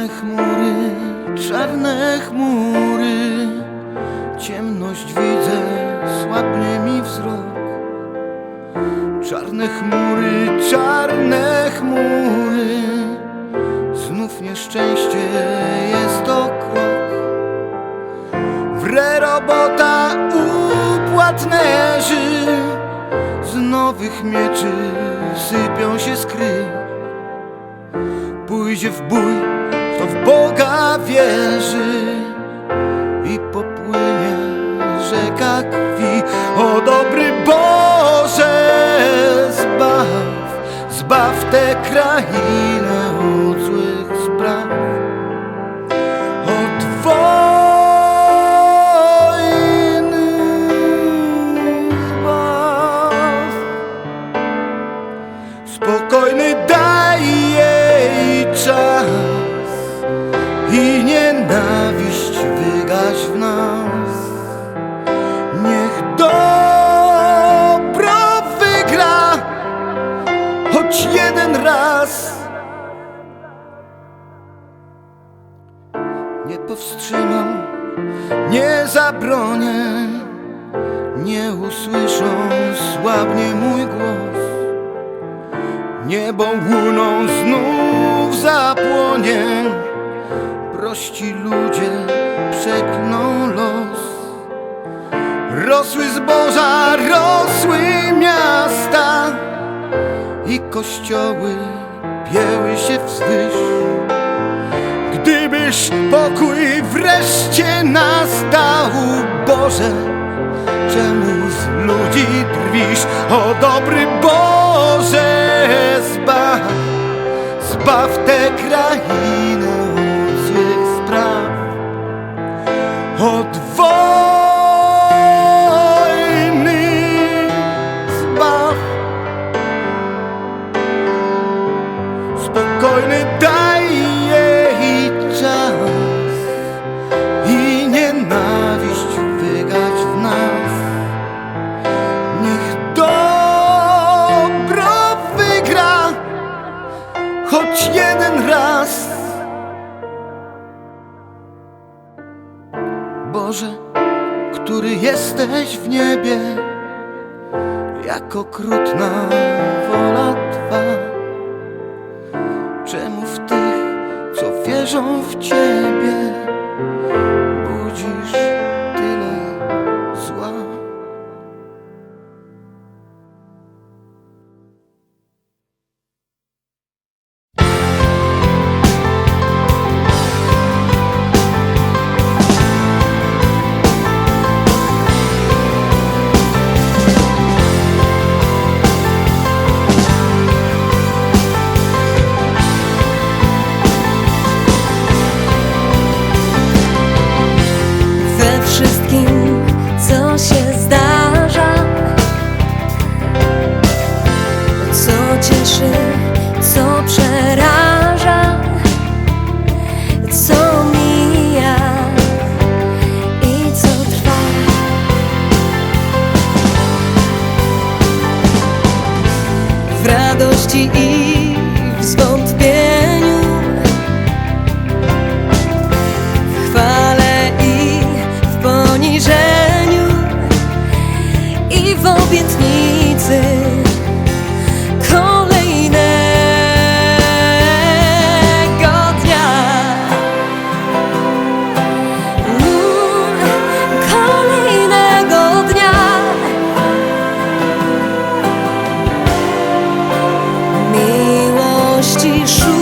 Czarne chmury, czarne chmury, ciemność widzę, słabnie mi wzrok. Czarne chmury, czarne chmury, znów nieszczęście jest o krok. Wre robota u z nowych mieczy sypią się skry. Pójdzie w bój, Wierzy i popłynie rzeka krwi. O dobry Boże, zbaw, zbaw tę krainę od złych spraw. Od wojny zbaw. Spokojny daj jej czas nienawiść wygaś w nas. Niech dobro wygra choć jeden raz. Nie powstrzymam, nie zabronię, nie usłyszą słabnie mój głos. Niebo łuną znów zapłonie Ludzie przeklną los. Rosły zboża, rosły miasta I kościoły pieły się wzwyż. Gdybyś pokój wreszcie nastał Boże Czemu z ludzi drwisz, o dobry Boże Zbaw, zbaw tę krainę Spokojny daj jej czas i nienawiść wygać w nas. Niech dobro wygra choć jeden raz. Boże, który jesteś w niebie, jak okrutna wola Twa. Wierzą w Ciebie, почти шум.